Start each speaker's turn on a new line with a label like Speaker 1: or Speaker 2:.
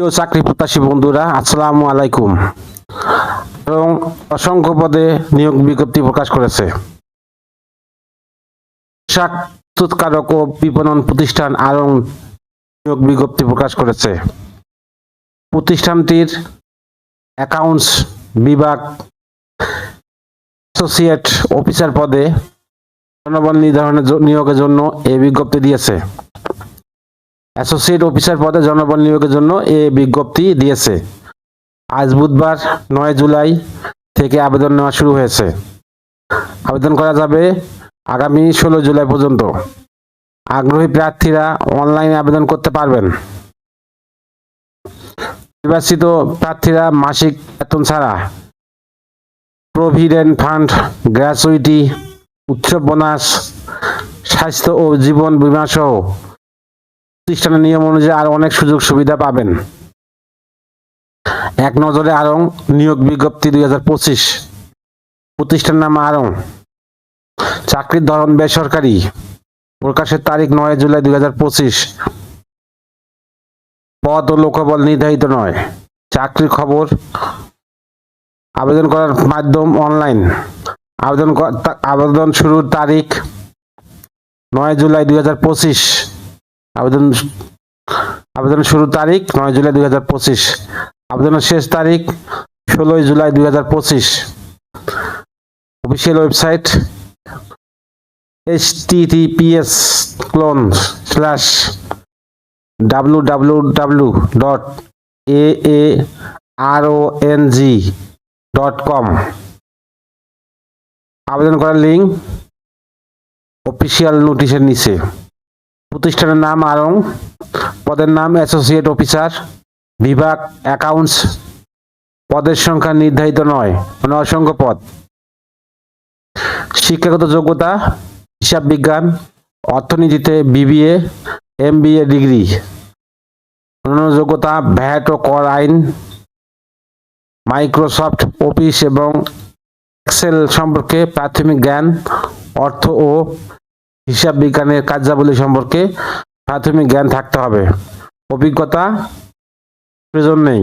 Speaker 1: প্রিয় চাকরি প্রত্যাশী বন্ধুরা, আসসালামু আলাইকুম। এবং অসংখ্য পদে নিয়োগ বিজ্ঞপ্তি প্রকাশ করেছে। পোশাক ও বিপণন প্রতিষ্ঠান আরং নিয়োগ বিজ্ঞপ্তি প্রকাশ করেছে। প্রতিষ্ঠানটির অ্যাকাউন্টস বিভাগ অ্যাসোসিয়েট অফিসার পদে জনবল নির্ধারণের নিয়োগের জন্য এই বিজ্ঞপ্তি দিয়েছে। অ্যাসোসিয়েট অফিসার পদে জনবল নিয়োগের জন্য এ বিজ্ঞপ্তি দিয়েছে। আজ বুধবার নয় জুলাই থেকে আবেদন নেওয়া শুরু হয়েছে। আবেদন করা যাবে আগামী ষোলো জুলাই পর্যন্ত। আগ্রহী প্রার্থীরা অনলাইনে আবেদন করতে পারবেন। নির্বাচিত প্রার্থীরা মাসিক বেতন ছাড়া প্রভিডেন্ট ফান্ড, গ্র্যাচুইটি উৎসব বোনাস, স্বাস্থ্য ও জীবন বীমা সহ প্রতিষ্ঠানের নিয়ম অনুযায়ী আরও অনেক সুযোগ সুবিধা পাবেন। এক নজরে আরং নিয়োগ বিজ্ঞপ্তি দুই হাজার পঁচিশ। প্রতিষ্ঠান নাম আরং। চাকরির ধরন বেসরকারি। প্রকাশের তারিখ নয় জুলাই দুই হাজার পঁচিশ। পদ ও লোকবল নির্ধারিত নয়। চাকরির খবর, আবেদন করার মাধ্যম অনলাইন। আবেদন আবেদন শুরুর তারিখ নয় জুলাই দুই হাজার পঁচিশ। আবেদন আবেদন শুরুর তারিখ নয় জুলাই দুই হাজার পঁচিশ। আবেদনের শেষ তারিখ ষোলোই জুলাই দুই হাজার পঁচিশ। Official website HTTPS colon slash W W W dot A A R O N G dot com আবেদন করার লিঙ্ক অফিসিয়াল নোটিশের নিচে। প্রতিষ্ঠানের নাম আরং পদের নাম অ্যাসোসিয়েট অফিসার, বিভাগ অ্যাকাউন্টস, পদের সংখ্যা নির্ধারিত নয় মানে অসংখ্য পদ। শিক্ষাগত যোগ্যতা, হিসাব বিজ্ঞান, অর্থনীতিতে বিবিএ, এমবিএ ডিগ্রি। অন্যান্য যোগ্যতা, ভ্যাট ও কর আইন, মাইক্রোসফট অফিস এবং এক্সেল সম্পর্কে প্রাথমিক জ্ঞান, অর্থ ও হিসাব বিজ্ঞানের কার্যাবলী সম্পর্কে প্রাথমিক জ্ঞান থাকতে হবে। অভিজ্ঞতা প্রয়োজন নেই।